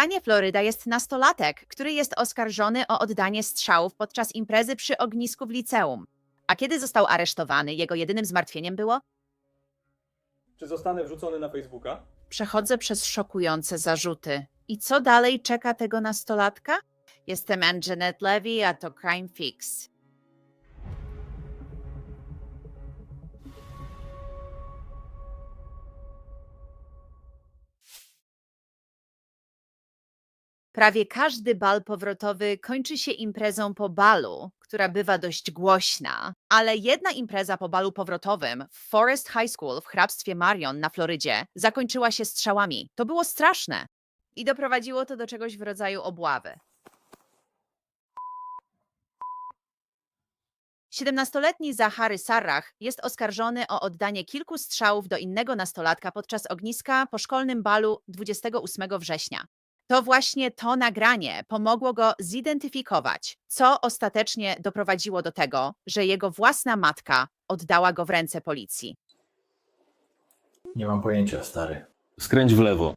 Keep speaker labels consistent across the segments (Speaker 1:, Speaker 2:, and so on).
Speaker 1: stanie Floryda jest nastolatek, który jest oskarżony o oddanie strzałów podczas imprezy przy ognisku w liceum. A kiedy został aresztowany, jego jedynym zmartwieniem było
Speaker 2: Czy zostanę wrzucony na Facebooka?
Speaker 1: Przechodzę przez szokujące zarzuty. I co dalej czeka tego nastolatka? Jestem Anjanet Levy, a to Crime Fix. Prawie każdy bal powrotowy kończy się imprezą po balu, która bywa dość głośna. Ale jedna impreza po balu powrotowym w Forest High School w hrabstwie Marion na Florydzie zakończyła się strzałami. To było straszne. I doprowadziło to do czegoś w rodzaju obławy. 17-letni Zachary Sarrach jest oskarżony o oddanie kilku strzałów do innego nastolatka podczas ogniska po szkolnym balu 28 września. To właśnie to nagranie pomogło go zidentyfikować, co ostatecznie doprowadziło do tego, że jego własna matka oddała go w ręce policji.
Speaker 3: Nie mam pojęcia, stary.
Speaker 4: Skręć w lewo.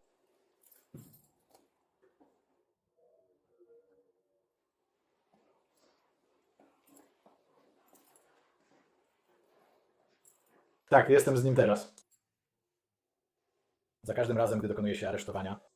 Speaker 3: Tak, jestem z nim teraz. Za każdym razem, gdy dokonuje się aresztowania.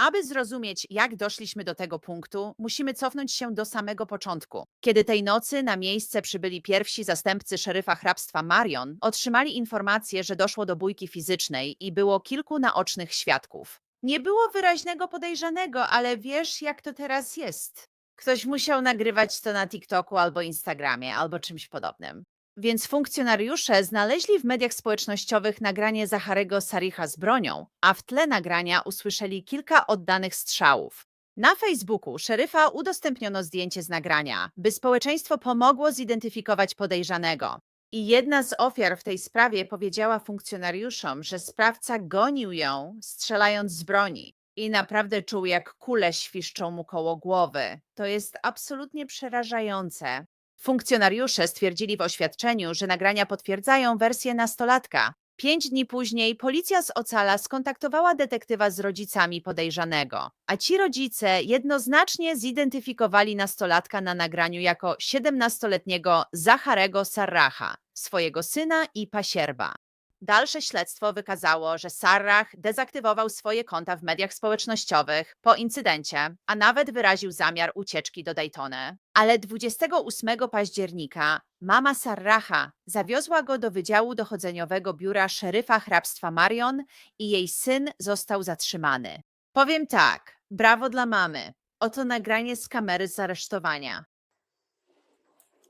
Speaker 1: Aby zrozumieć, jak doszliśmy do tego punktu, musimy cofnąć się do samego początku. Kiedy tej nocy na miejsce przybyli pierwsi zastępcy szeryfa hrabstwa Marion, otrzymali informację, że doszło do bójki fizycznej i było kilku naocznych świadków. Nie było wyraźnego podejrzanego, ale wiesz, jak to teraz jest. Ktoś musiał nagrywać to na TikToku albo Instagramie, albo czymś podobnym. Więc funkcjonariusze znaleźli w mediach społecznościowych nagranie Zacharego Saricha z bronią, a w tle nagrania usłyszeli kilka oddanych strzałów. Na Facebooku szeryfa udostępniono zdjęcie z nagrania, by społeczeństwo pomogło zidentyfikować podejrzanego. I jedna z ofiar w tej sprawie powiedziała funkcjonariuszom, że sprawca gonił ją, strzelając z broni. I naprawdę czuł, jak kule świszczą mu koło głowy. To jest absolutnie przerażające. Funkcjonariusze stwierdzili w oświadczeniu, że nagrania potwierdzają wersję nastolatka. Pięć dni później policja z Ocala skontaktowała detektywa z rodzicami podejrzanego, a ci rodzice jednoznacznie zidentyfikowali nastolatka na nagraniu jako 17-letniego Zacharego Sarracha, swojego syna i pasierba. Dalsze śledztwo wykazało, że Sarrach dezaktywował swoje konta w mediach społecznościowych po incydencie, a nawet wyraził zamiar ucieczki do Daytony. Ale 28 października mama Sarracha zawiozła go do Wydziału Dochodzeniowego Biura Szeryfa Hrabstwa Marion i jej syn został zatrzymany. Powiem tak, brawo dla mamy. Oto nagranie z kamery z aresztowania.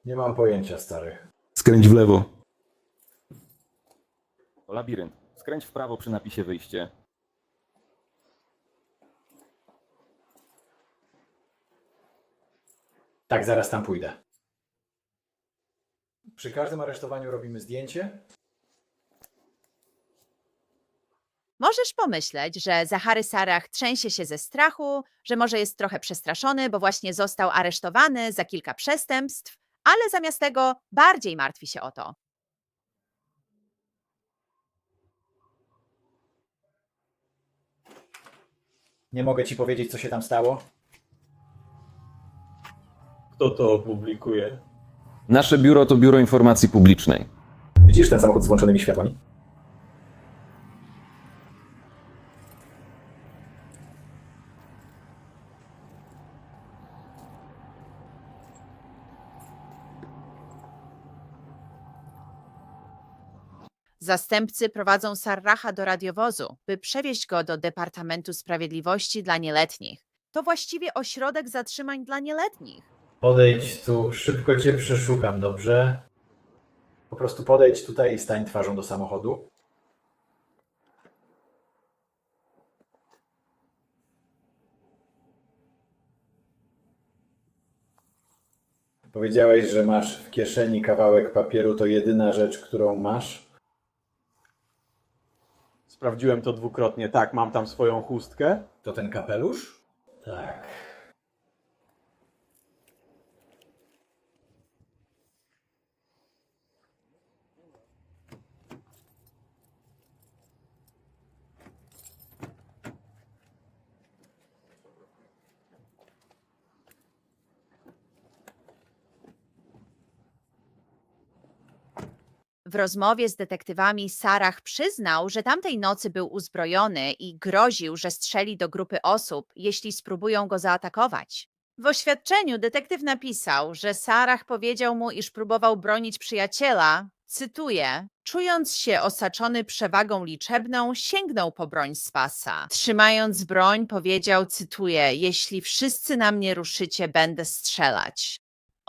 Speaker 3: Nie mam pojęcia, stary.
Speaker 4: Skręć w lewo. To labirynt. Skręć w prawo przy napisie wyjście.
Speaker 3: Tak, zaraz tam pójdę. Przy każdym aresztowaniu robimy zdjęcie.
Speaker 1: Możesz pomyśleć, że Zachary Sarach trzęsie się ze strachu, że może jest trochę przestraszony, bo właśnie został aresztowany za kilka przestępstw, ale zamiast tego bardziej martwi się o to.
Speaker 3: Nie mogę ci powiedzieć, co się tam stało.
Speaker 2: Kto to opublikuje?
Speaker 4: Nasze biuro to Biuro Informacji Publicznej.
Speaker 3: Widzisz ten samochód z włączonymi światłami?
Speaker 1: Zastępcy prowadzą Sarracha do radiowozu, by przewieźć go do Departamentu Sprawiedliwości dla Nieletnich. To właściwie ośrodek zatrzymań dla nieletnich.
Speaker 3: Podejdź tu, szybko cię przeszukam, dobrze? Po prostu podejdź tutaj i stań twarzą do samochodu. Powiedziałeś, że masz w kieszeni kawałek papieru, to jedyna rzecz, którą masz.
Speaker 2: Sprawdziłem to dwukrotnie. Tak, mam tam swoją chustkę.
Speaker 3: To ten kapelusz? Tak.
Speaker 1: W rozmowie z detektywami Sarach przyznał, że tamtej nocy był uzbrojony i groził, że strzeli do grupy osób, jeśli spróbują go zaatakować. W oświadczeniu detektyw napisał, że Sarach powiedział mu, iż próbował bronić przyjaciela, cytuję, czując się osaczony przewagą liczebną, sięgnął po broń z pasa. Trzymając broń, powiedział, cytuję, jeśli wszyscy na mnie ruszycie, będę strzelać.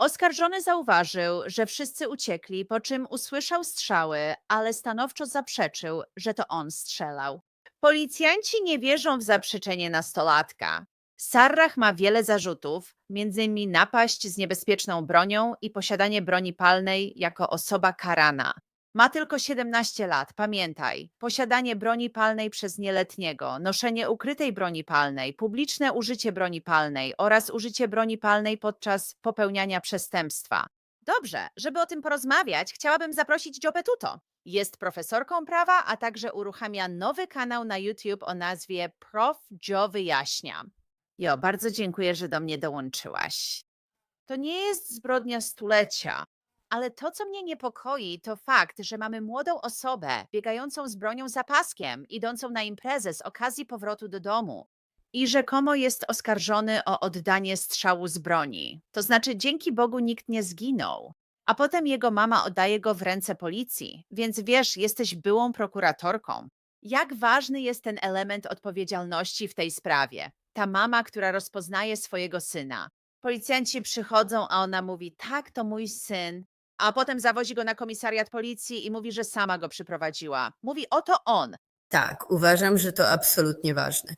Speaker 1: Oskarżony zauważył, że wszyscy uciekli, po czym usłyszał strzały, ale stanowczo zaprzeczył, że to on strzelał. Policjanci nie wierzą w zaprzeczenie nastolatka. Sarrach ma wiele zarzutów, m.in. napaść z niebezpieczną bronią i posiadanie broni palnej jako osoba karana. Ma tylko 17 lat, pamiętaj. Posiadanie broni palnej przez nieletniego, noszenie ukrytej broni palnej, publiczne użycie broni palnej oraz użycie broni palnej podczas popełniania przestępstwa. Dobrze, żeby o tym porozmawiać, chciałabym zaprosić Joe Petuto. Jest profesorką prawa, a także uruchamia nowy kanał na YouTube o nazwie Prof. Joe Wyjaśnia. Jo, bardzo dziękuję, że do mnie dołączyłaś. To nie jest zbrodnia stulecia, ale to, co mnie niepokoi, to fakt, że mamy młodą osobę biegającą z bronią za paskiem, idącą na imprezę z okazji powrotu do domu. I rzekomo jest oskarżony o oddanie strzału z broni. To znaczy, dzięki Bogu nikt nie zginął. A potem jego mama oddaje go w ręce policji, więc wiesz, jesteś byłą prokuratorką. Jak ważny jest ten element odpowiedzialności w tej sprawie? Ta mama, która rozpoznaje swojego syna. Policjanci przychodzą, a ona mówi: Tak, to mój syn. A potem zawozi go na komisariat policji i mówi, że sama go przyprowadziła. Mówi: Oto on.
Speaker 5: Tak, uważam, że to absolutnie ważne.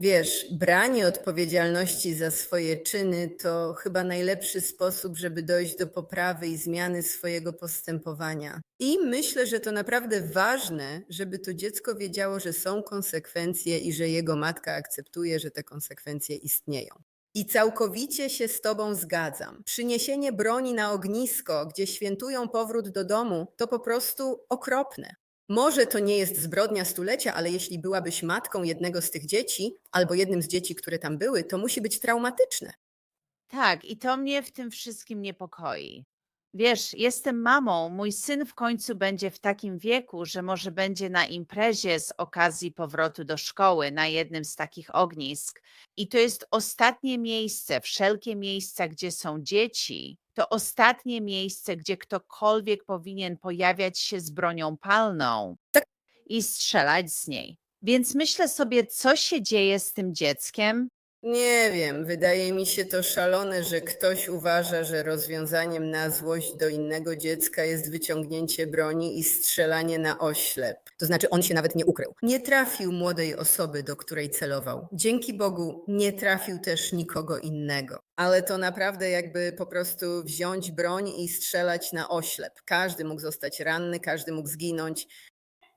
Speaker 5: Wiesz, branie odpowiedzialności za swoje czyny to chyba najlepszy sposób, żeby dojść do poprawy i zmiany swojego postępowania. I myślę, że to naprawdę ważne, żeby to dziecko wiedziało, że są konsekwencje i że jego matka akceptuje, że te konsekwencje istnieją. I całkowicie się z Tobą zgadzam. Przyniesienie broni na ognisko, gdzie świętują powrót do domu, to po prostu okropne. Może to nie jest zbrodnia stulecia, ale jeśli byłabyś matką jednego z tych dzieci, albo jednym z dzieci, które tam były, to musi być traumatyczne.
Speaker 1: Tak, i to mnie w tym wszystkim niepokoi. Wiesz, jestem mamą, mój syn w końcu będzie w takim wieku, że może będzie na imprezie z okazji powrotu do szkoły na jednym z takich ognisk. I to jest ostatnie miejsce, wszelkie miejsca, gdzie są dzieci, to ostatnie miejsce, gdzie ktokolwiek powinien pojawiać się z bronią palną
Speaker 5: Tak.
Speaker 1: i strzelać z niej. Więc myślę sobie, co się dzieje z tym dzieckiem,
Speaker 5: Nie wiem, wydaje mi się to szalone, że ktoś uważa, że rozwiązaniem na złość do innego dziecka jest wyciągnięcie broni i strzelanie na oślep. To znaczy, on się nawet nie ukrył. Nie trafił młodej osoby, do której celował. Dzięki Bogu nie trafił też nikogo innego. Ale to naprawdę jakby po prostu wziąć broń i strzelać na oślep. Każdy mógł zostać ranny, każdy mógł zginąć.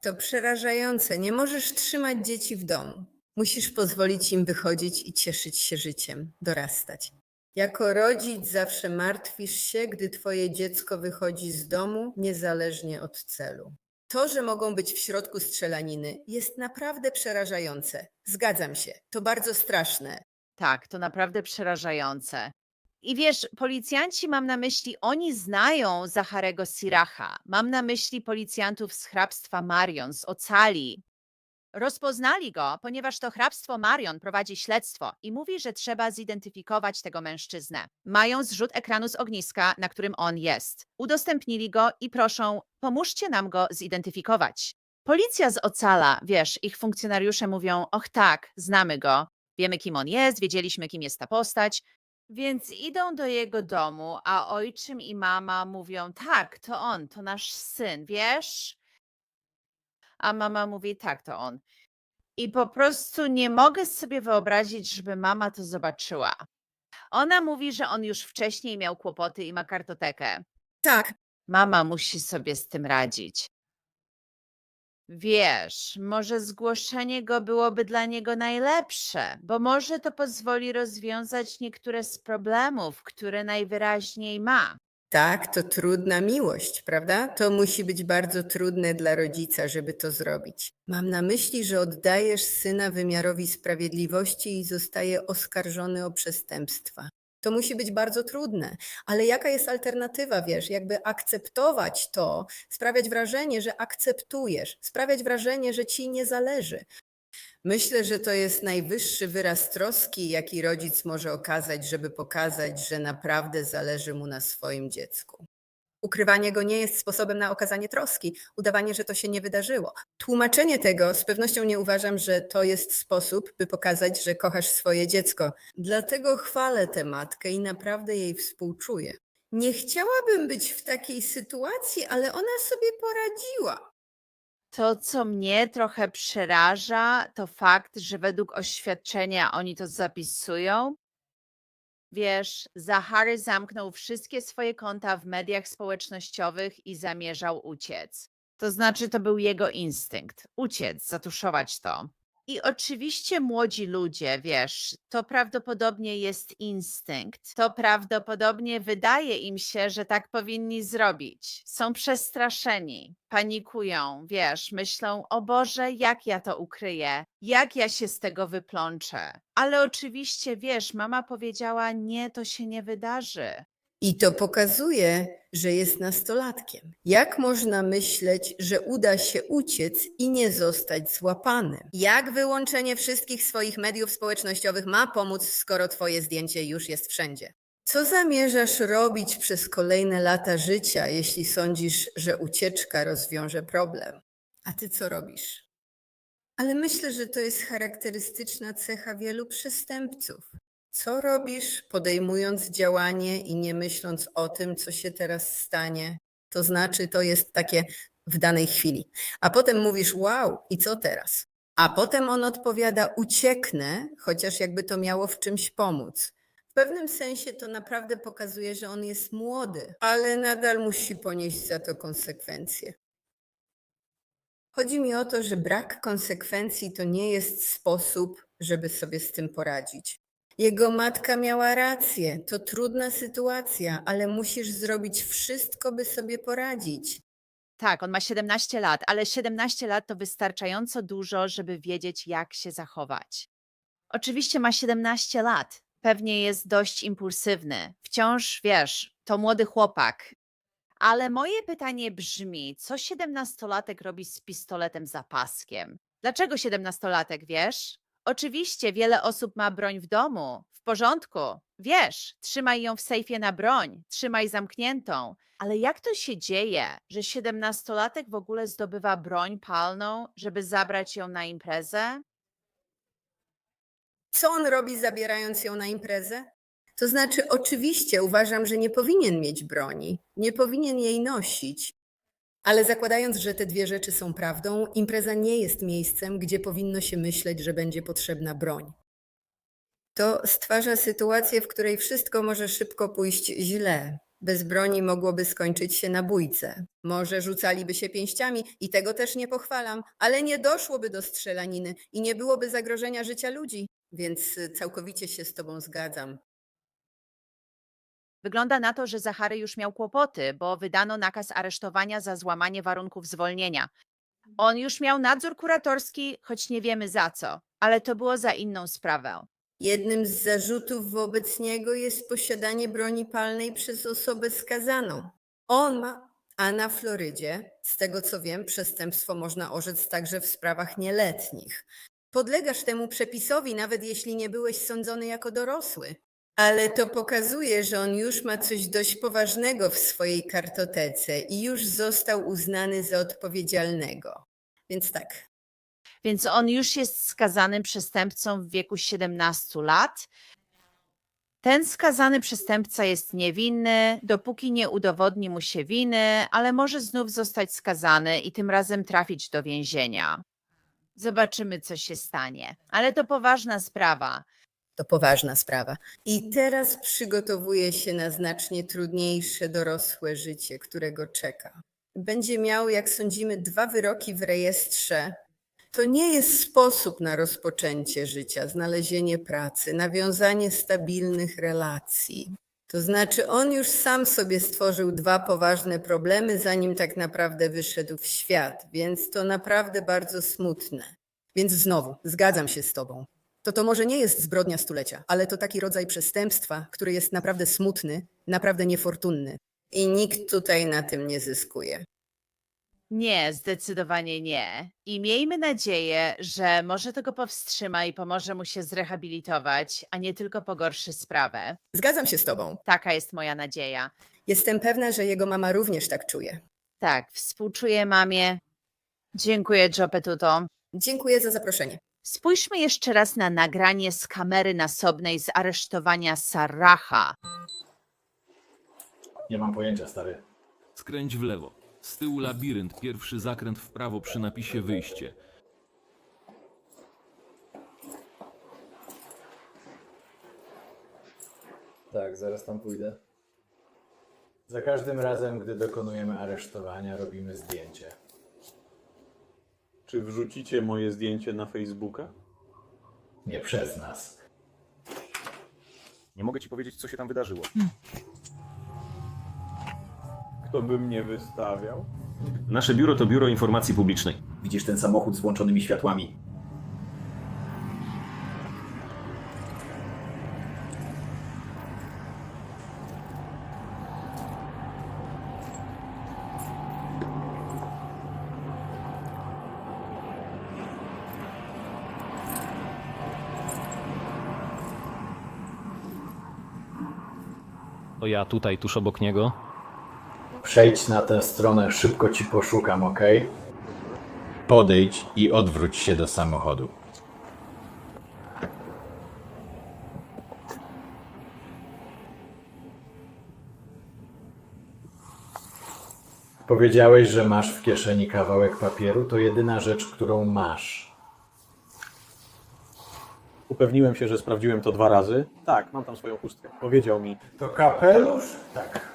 Speaker 5: To przerażające. Nie możesz trzymać dzieci w domu. Musisz pozwolić im wychodzić i cieszyć się życiem, dorastać. Jako rodzic zawsze martwisz się, gdy twoje dziecko wychodzi z domu, niezależnie od celu. To, że mogą być w środku strzelaniny, jest naprawdę przerażające. Zgadzam się, to bardzo straszne.
Speaker 1: Tak, to naprawdę przerażające. I wiesz, policjanci, mam na myśli, oni znają Zacharego Siracha. Mam na myśli policjantów z hrabstwa Marion, z Ocali. Rozpoznali go, ponieważ to hrabstwo Marion prowadzi śledztwo i mówi, że trzeba zidentyfikować tego mężczyznę. Mają zrzut ekranu z ogniska, na którym on jest. Udostępnili go i proszą, pomóżcie nam go zidentyfikować. Policja z Ocala, wiesz, ich funkcjonariusze mówią, och tak, znamy go, wiemy kim on jest, wiedzieliśmy kim jest ta postać, więc idą do jego domu, a ojczym i mama mówią: Tak, to on, to nasz syn, wiesz? A mama mówi: Tak, to on. I po prostu nie mogę sobie wyobrazić, żeby mama to zobaczyła. Ona mówi, że on już wcześniej miał kłopoty i ma kartotekę.
Speaker 5: Tak,
Speaker 1: Mama musi sobie z tym radzić. Wiesz, może zgłoszenie go byłoby dla niego najlepsze, bo może to pozwoli rozwiązać niektóre z problemów, które najwyraźniej ma.
Speaker 5: Tak, to trudna miłość, prawda? To musi być bardzo trudne dla rodzica, żeby to zrobić. Mam na myśli, że oddajesz syna wymiarowi sprawiedliwości i zostaje oskarżony o przestępstwa. To musi być bardzo trudne. Ale jaka jest alternatywa, wiesz? Jakby akceptować to, sprawiać wrażenie, że akceptujesz, sprawiać wrażenie, że ci nie zależy. Myślę, że to jest najwyższy wyraz troski, jaki rodzic może okazać, żeby pokazać, że naprawdę zależy mu na swoim dziecku. Ukrywanie go nie jest sposobem na okazanie troski, udawanie, że to się nie wydarzyło. Tłumaczenie tego z pewnością nie uważam, że to jest sposób, by pokazać, że kochasz swoje dziecko. Dlatego chwalę tę matkę i naprawdę jej współczuję. Nie chciałabym być w takiej sytuacji, ale ona sobie poradziła.
Speaker 1: To, co mnie trochę przeraża, to fakt, że według oświadczenia oni to zapisują. Wiesz, Zachary zamknął wszystkie swoje konta w mediach społecznościowych i zamierzał uciec. To znaczy, to był jego instynkt uciec, zatuszować to. I oczywiście młodzi ludzie, wiesz, to prawdopodobnie jest instynkt. To prawdopodobnie wydaje im się, że tak powinni zrobić. Są przestraszeni, panikują, wiesz, myślą: O Boże, jak ja to ukryję, jak ja się z tego wyplączę. Ale oczywiście, wiesz, mama powiedziała: Nie, to się nie wydarzy.
Speaker 5: I to pokazuje, że jest nastolatkiem. Jak można myśleć, że uda się uciec i nie zostać złapanym? Jak wyłączenie wszystkich swoich mediów społecznościowych ma pomóc, skoro twoje zdjęcie już jest wszędzie? Co zamierzasz robić przez kolejne lata życia, jeśli sądzisz, że ucieczka rozwiąże problem? A ty co robisz? Ale myślę, że to jest charakterystyczna cecha wielu przestępców. Co robisz, podejmując działanie i nie myśląc o tym, co się teraz stanie? To znaczy, to jest takie w danej chwili. A potem mówisz, wow, i co teraz? A potem on odpowiada, ucieknę, chociaż jakby to miało w czymś pomóc. W pewnym sensie to naprawdę pokazuje, że on jest młody, ale nadal musi ponieść za to konsekwencje. Chodzi mi o to, że brak konsekwencji to nie jest sposób, żeby sobie z tym poradzić. Jego matka miała rację. To trudna sytuacja, ale musisz zrobić wszystko, by sobie poradzić.
Speaker 1: Tak, on ma 17 lat, ale 17 lat to wystarczająco dużo, żeby wiedzieć, jak się zachować. Oczywiście ma 17 lat. Pewnie jest dość impulsywny. Wciąż wiesz, to młody chłopak. Ale moje pytanie brzmi: co 17-latek robi z pistoletem za paskiem? Dlaczego 17-latek, wiesz? Oczywiście wiele osób ma broń w domu. W porządku. Wiesz, trzymaj ją w sejfie na broń, trzymaj zamkniętą. Ale jak to się dzieje, że 17-latek w ogóle zdobywa broń palną, żeby zabrać ją na imprezę?
Speaker 5: Co on robi, zabierając ją na imprezę? To znaczy, oczywiście uważam, że nie powinien mieć broni, nie powinien jej nosić. Ale zakładając, że te dwie rzeczy są prawdą, impreza nie jest miejscem, gdzie powinno się myśleć, że będzie potrzebna broń. To stwarza sytuację, w której wszystko może szybko pójść źle. Bez broni mogłoby skończyć się na bójce. Może rzucaliby się pięściami i tego też nie pochwalam, ale nie doszłoby do strzelaniny i nie byłoby zagrożenia życia ludzi, więc całkowicie się z Tobą zgadzam.
Speaker 1: Wygląda na to, że Zachary już miał kłopoty, bo wydano nakaz aresztowania za złamanie warunków zwolnienia. On już miał nadzór kuratorski, choć nie wiemy za co, ale to było za inną sprawę.
Speaker 5: Jednym z zarzutów wobec niego jest posiadanie broni palnej przez osobę skazaną. On ma, a na Florydzie, z tego co wiem, przestępstwo można orzec także w sprawach nieletnich. Podlegasz temu przepisowi, nawet jeśli nie byłeś sądzony jako dorosły. Ale to pokazuje, że on już ma coś dość poważnego w swojej kartotece i już został uznany za odpowiedzialnego. Więc tak,
Speaker 1: Więc on już jest skazanym przestępcą w wieku 17 lat. Ten skazany przestępca jest niewinny, dopóki nie udowodni mu się winy, ale może znów zostać skazany i tym razem trafić do więzienia. Zobaczymy, co się stanie. Ale to poważna sprawa.
Speaker 5: To poważna sprawa. I teraz przygotowuje się na znacznie trudniejsze dorosłe życie, którego czeka. Będzie miał, jak sądzimy, dwa wyroki w rejestrze. To nie jest sposób na rozpoczęcie życia, znalezienie pracy, nawiązanie stabilnych relacji. To znaczy, on już sam sobie stworzył dwa poważne problemy, zanim tak naprawdę wyszedł w świat, więc to naprawdę bardzo smutne. Więc znowu, zgadzam się z Tobą. To to może nie jest zbrodnia stulecia, ale to taki rodzaj przestępstwa, który jest naprawdę smutny, naprawdę niefortunny. I nikt tutaj na tym nie zyskuje.
Speaker 1: Nie, zdecydowanie nie. I miejmy nadzieję, że może tego powstrzyma i pomoże mu się zrehabilitować, a nie tylko pogorszy sprawę.
Speaker 5: Zgadzam się z tobą.
Speaker 1: Taka jest moja nadzieja.
Speaker 5: Jestem pewna, że jego mama również tak czuje.
Speaker 1: Tak, współczuję mamie. Dziękuję, Joe Petuto.
Speaker 5: Dziękuję za zaproszenie.
Speaker 1: Spójrzmy jeszcze raz na nagranie z kamery nasobnej z aresztowania Saraha.
Speaker 3: Nie mam pojęcia, stary.
Speaker 6: Skręć w lewo. Z tyłu labirynt, pierwszy zakręt w prawo przy napisie wyjście.
Speaker 3: Tak, zaraz tam pójdę. Za każdym razem, gdy dokonujemy aresztowania, robimy zdjęcie.
Speaker 2: Czy wrzucicie moje zdjęcie na Facebooka?
Speaker 3: Nie przez nas.
Speaker 4: Nie mogę ci powiedzieć, co się tam wydarzyło.
Speaker 2: Kto by mnie wystawiał?
Speaker 4: Nasze biuro to Biuro Informacji Publicznej.
Speaker 3: Widzisz ten samochód z włączonymi światłami?
Speaker 7: Ja tutaj, tuż obok niego.
Speaker 3: Przejdź na tę stronę, szybko ci poszukam, ok?
Speaker 8: Podejdź i odwróć się do samochodu.
Speaker 3: Powiedziałeś, że masz w kieszeni kawałek papieru. To jedyna rzecz, którą masz.
Speaker 2: Upewniłem się, że sprawdziłem to dwa razy. Tak, mam tam swoją chustkę. Powiedział mi,
Speaker 3: To kapelusz? Tak.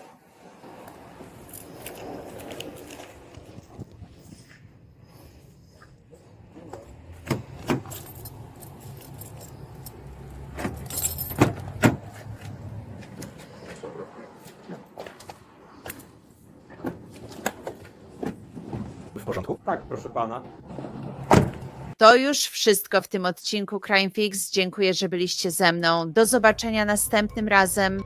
Speaker 4: W porządku?
Speaker 2: tak, proszę pana.
Speaker 1: To już wszystko w tym odcinku Crime Fix. Dziękuję, że byliście ze mną. Do zobaczenia następnym razem.